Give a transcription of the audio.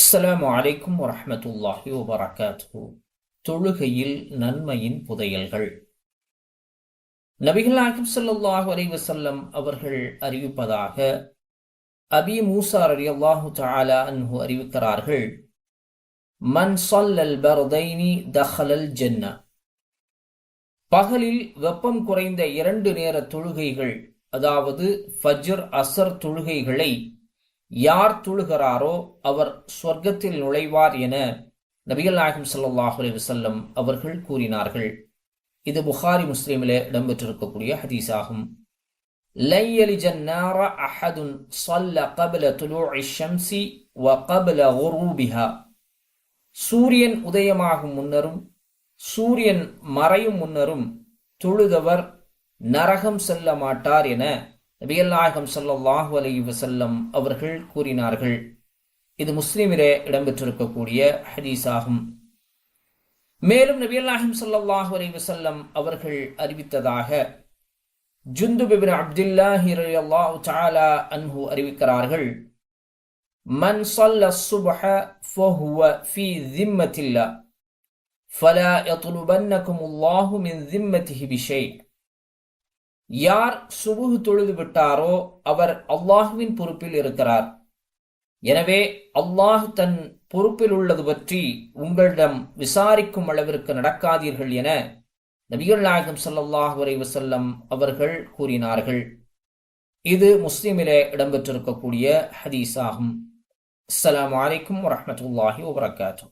அஸ்லாம் வலைக்கும் வரமத்துல்லாஹி வபரகாத்து தொழுகையில் நன்மையின் புதையல்கள். நபிகள் நாயகம் சல்லாஹ் அலைஹி அவர்கள் அறிவிப்பதாக அபி மூசார் அலி அல்லாஹு தாலா அன்ஹு அறிவிக்கிறார்கள். மன் சொல்லல் பர்தைனி தஹலல் ஜென்ன. பகலில் வெப்பம் குறைந்த இரண்டு நேர தொழுகைகள் அதாவது ஃபஜ்ர் அசர் தொழுகைகளை யார் தொழுகிறாரோ அவர் சொர்க்கத்தில் நுழைவார் என நபிகள் நாயகம் ஸல்லல்லாஹு அலைஹி வஸல்லம் அவர்கள் கூறினார்கள் இது புகாரி முஸ்லிமிலே இடம்பெற்றிருக்கக்கூடிய ஹதீஸாகும் லை யலிஜன் நார அஹதுன் ஸல்ல قبل طلوع الشمس وقبل غروبها சூரியன் உதயமாகும் முன்னரும் சூரியன் மறையும் முன்னரும் தொழுதவர் நரகம் செல்ல மாட்டார் என நபிகள் நாயகம் ஸல்லல்லாஹு அலைஹி வஸல்லம் அவர்கள் கூறினார்கள் இது முஸ்லிமிலே இடம்பெற்றிருக்கக்கூடிய ஹதீஸாகும் மேலும் நபிகள் நாயகம் ஸல்லல்லாஹு அலைஹி வஸல்லம் அவர்கள் அறிவித்ததாக ஜுந்துப் இப்னு அப்துல்லாஹி ரலியல்லாஹு தஆலா அன்ஹு அறிவிக்கிறார்கள் மன் ஸல்ல الصبح فهو في ذمة الله فلا يطلبنكم الله من ذمته بشيء யார் சுபுகு தொழுது விட்டாரோ அவர் அல்லாஹுவின் பொறுப்பில் இருக்கிறார். எனவே அல்லாஹ் தன் பொறுப்பில் உள்ளது பற்றி உங்களிடம் விசாரிக்கும் அளவிற்கு நடக்காதீர்கள் என நபிகள் நாயகம் சல்லாஹ் அலைஹி வஸல்லம் அவர்கள் கூறினார்கள். இது முஸ்லிமிலே இடம்பெற்றிருக்கக்கூடிய ஹதீஸ் ஆகும் அஸ்லாம் அலைக்கும் வரமத்துல்லாஹி வபரகாத்துஹு.